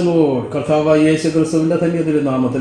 Lord കർത്താവായ യേശു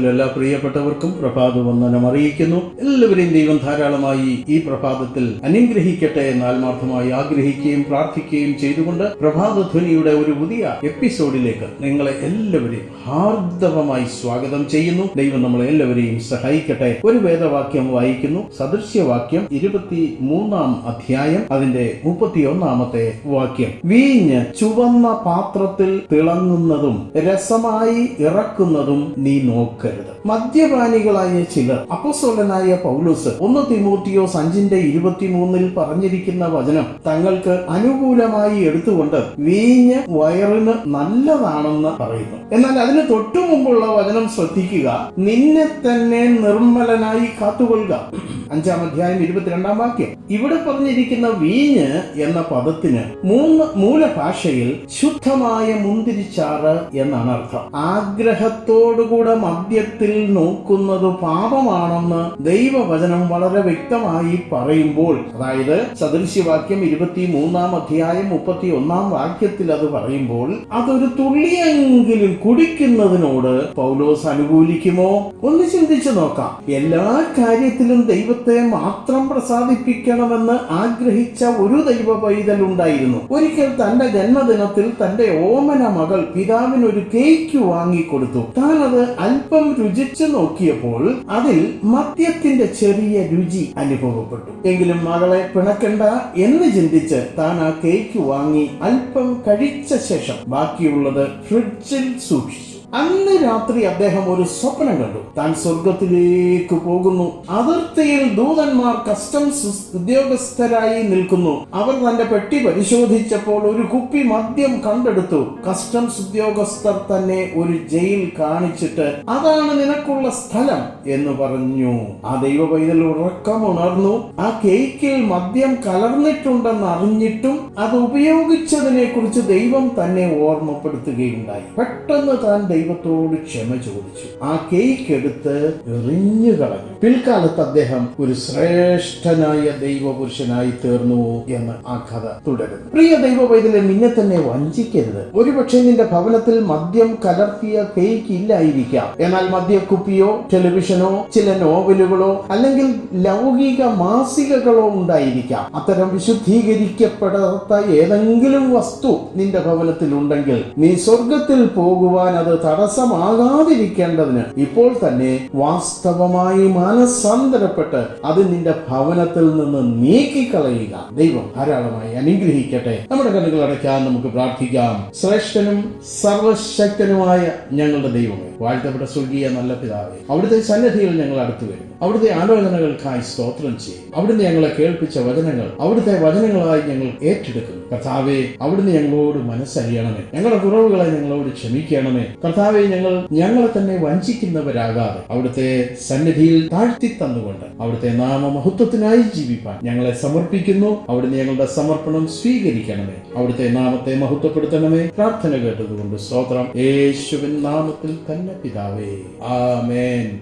എല്ലാ പ്രിയപ്പെട്ടവർക്കും പ്രഭാത വന്ദനം അറിയിക്കുന്നു. എല്ലാവരെയും ദൈവം ധാരാളമായി ഈ പ്രഭാതത്തിൽ അനുഗ്രഹിക്കട്ടെ എന്ന് ആത്മാർത്ഥമായി ആഗ്രഹിക്കുകയും പ്രാർത്ഥിക്കുകയും ചെയ്തുകൊണ്ട് പ്രഭാത ധ്വനിയുടെ ഒരു പുതിയ എപ്പിസോഡിലേക്ക് നിങ്ങളെ എല്ലാവരെയും ഹാർദവമായി സ്വാഗതം ചെയ്യുന്നു. ദൈവം നമ്മളെ എല്ലാവരെയും സഹായിക്കട്ടെ. ഒരു വേദവാക്യം വായിക്കുന്നു. സദൃശ്യവാക്യം ഇരുപത്തി മൂന്നാം അധ്യായം അതിന്റെ മുപ്പത്തിയൊന്നാമത്തെ വാക്യം. വീഞ്ഞ് ചുവന്ന പാത്രത്തിൽ തിളങ്ങുന്നതും രസമായി ഇറക്കുന്നതും നീ നോക്കരുത്. മദ്യപാനികളായ ചിലർ അപ്പസ്തോലനായ പൗലൂസ് ഒന്ന് തിമോത്തിയോസ് അഞ്ചിന്റെ ഇരുപത്തിമൂന്നിൽ പറഞ്ഞിരിക്കുന്ന വചനം തങ്ങൾക്ക് അനുകൂലമായി എടുത്തുകൊണ്ട് വീഞ്ഞ് വയറിന് നല്ലതാണെന്ന് പറയുന്നു. എന്നാൽ അതിന് തൊട്ടു മുമ്പുള്ള വചനം ശ്രദ്ധിക്കുക. നിന്നെ തന്നെ നിർമ്മലനായി കാത്തുകൊള്ളുക. അഞ്ചാം അധ്യായം ഇരുപത്തിരണ്ടാം വാക്യം. ഇവിടെ പറഞ്ഞിരിക്കുന്ന വീഞ്ഞ് എന്ന പദത്തിന് മൂന്ന് മൂലഭാഷയിൽ ശുദ്ധമായ മുന്തിരിച്ചാറ് എന്നാണ് അർത്ഥം ആഗ്രഹത്തോടുകൂടെ മദ്യത്തിൽ നോക്കുന്നത് പാപമാണെന്ന് ദൈവവചനം വളരെ വ്യക്തമായി പറയുമ്പോൾ അതായത് സദൃശ്യവാക്യം ഇരുപത്തി മൂന്നാം അധ്യായം മുപ്പത്തി ഒന്നാം വാക്യത്തിൽ അത് പറയുമ്പോൾ അതൊരു തുള്ളിയെങ്കിലും കുടിക്കുന്നതിനോട് പൗലോസ് അനുകൂലിക്കുമോ? ഒന്ന് ചിന്തിച്ചു നോക്കാം. എല്ലാ കാര്യത്തിലും ദൈവത്തെ മാത്രം പ്രസാദിപ്പിക്കണമെന്ന് ആഗ്രഹിച്ച ഒരു ദൈവ പൈതൽ ഉണ്ടായിരുന്നു. ഒരിക്കൽ തന്റെ ജന്മദിനത്തിൽ തന്റെ ഓമന മകൾ പിതാവിന് ഒരു കേക്ക് വാങ്ങിക്കൊടുത്തു. താൻ അത് അല്പം രുചിച്ചു നോക്കിയപ്പോൾ അതിൽ മദ്യത്തിന്റെ ചെറിയ രുചി അനുഭവപ്പെട്ടു. എങ്കിലും മകളെ പിണക്കണ്ട എന്ന് ചിന്തിച്ച് താൻ ആ കേക്ക് വാങ്ങി അല്പം കഴിച്ച ശേഷം ബാക്കിയുള്ളത് ഫ്രിഡ്ജിൽ സൂക്ഷിച്ചു. അന്ന് രാത്രി അദ്ദേഹം ഒരു സ്വപ്നം കണ്ടു. താൻ സ്വർഗത്തിലേക്ക് പോകുന്നു. അതിർത്തിയിൽ ദൂതന്മാർ കസ്റ്റംസ് ഉദ്യോഗസ്ഥരായി നിൽക്കുന്നു. അവർ തന്റെ പെട്ടി പരിശോധിച്ചപ്പോൾ ഒരു കുപ്പി മദ്യം കണ്ടെടുത്തു. കസ്റ്റംസ് ഉദ്യോഗസ്ഥർ തന്നെ ഒരു ജയിൽ കാണിച്ചിട്ട് അതാണ് നിനക്കുള്ള സ്ഥലം എന്ന് പറഞ്ഞു. ആ ദൈവ പൈതൽ ഉറക്കമുണർന്നു. ആ കേക്കിൽ മദ്യം കലർന്നിട്ടുണ്ടെന്ന് അറിഞ്ഞിട്ടും അത് ഉപയോഗിച്ചതിനെ കുറിച്ച് ദൈവം തന്നെ ഓർമ്മപ്പെടുത്തുകയുണ്ടായി. പെട്ടെന്ന് താൻ ദൈവത്തോട് ക്ഷമ ചോദിച്ചു. ആ കേക്ക് എടുത്ത് എറിഞ്ഞു കളഞ്ഞു. പിൽക്കാലത്ത് അദ്ദേഹം ഒരു ശ്രേഷ്ഠനായ ദൈവപുരുഷനായി തീർന്നു എന്ന് ആ കഥ തുടരുന്നു. പ്രിയ ദൈവ നിന്നെ തന്നെ വഞ്ചിക്കരുത്. ഒരുപക്ഷെ നിന്റെ ഭവനത്തിൽ മദ്യം കലർത്തിയ കേക്ക് ഇല്ലായിരിക്കാം. എന്നാൽ മദ്യക്കുപ്പിയോ ടെലിവിഷനോ ചില നോവലുകളോ അല്ലെങ്കിൽ ലൗകിക മാസികകളോ ഉണ്ടായിരിക്കാം. അത്തരം വിശുദ്ധീകരിക്കപ്പെടാത്ത ഏതെങ്കിലും വസ്തു നിന്റെ ഭവനത്തിൽ ഉണ്ടെങ്കിൽ നീ സ്വർഗത്തിൽ പോകുവാൻ അത് തടസ്സമാകാതിരിക്കേണ്ടതിന് ഇപ്പോൾ തന്നെ വാസ്തവമായി മാനസാന്തരപ്പെട്ട് അത് നിന്റെ ഭവനത്തിൽ നിന്ന് നീക്കിക്കളയുക. ദൈവം ധാരാളമായി അനുഗ്രഹിക്കട്ടെ. നമ്മുടെ കണ്ണുകൾ അടയ്ക്കാൻ നമുക്ക് പ്രാർത്ഥിക്കാം. ശ്രേഷ്ഠനും സർവശക്തനുമായ ഞങ്ങളുടെ ദൈവമേ വാഴ്ത്തപ്പെട്ട സ്വർഗീയ നല്ല പിതാവേ അവിടുത്തെ സന്നിധിയിൽ ഞങ്ങൾ അടുത്തു വരുന്നു അവിടുത്തെ ആലോചനകൾക്കായി സ്തോത്രം ചെയ്യും. അവിടുന്ന് ഞങ്ങളെ കേൾപ്പിച്ച വചനങ്ങൾ അവിടുത്തെ വചനങ്ങളായി ഞങ്ങൾ ഏറ്റെടുക്കുന്നു. കർത്താവെ അവിടുന്ന് ഞങ്ങളോട് മനസ്സറിയണമേ ഞങ്ങളുടെ കുറവുകളെ ഞങ്ങളോട് ക്ഷമിക്കണമേ. കർത്താവെ ഞങ്ങൾ ഞങ്ങളെ തന്നെ വഞ്ചിക്കുന്നവരാകാതെ അവിടുത്തെ സന്നിധിയിൽ താഴ്ത്തി തന്നുകൊണ്ട് അവിടുത്തെ നാമമഹത്വത്തിനായി ജീവിപ്പാൻ ഞങ്ങളെ സമർപ്പിക്കുന്നു. അവിടുന്ന് ഞങ്ങളുടെ സമർപ്പണം സ്വീകരിക്കണമേ. അവിടുത്തെ നാമത്തെ മഹത്വപ്പെടുത്തണമേ. പ്രാർത്ഥന കേട്ടതുകൊണ്ട് സ്തോത്രം. യേശുവിൻ നാമത്തിൽ തന്നെ പിതാവേ. ആമേൻ.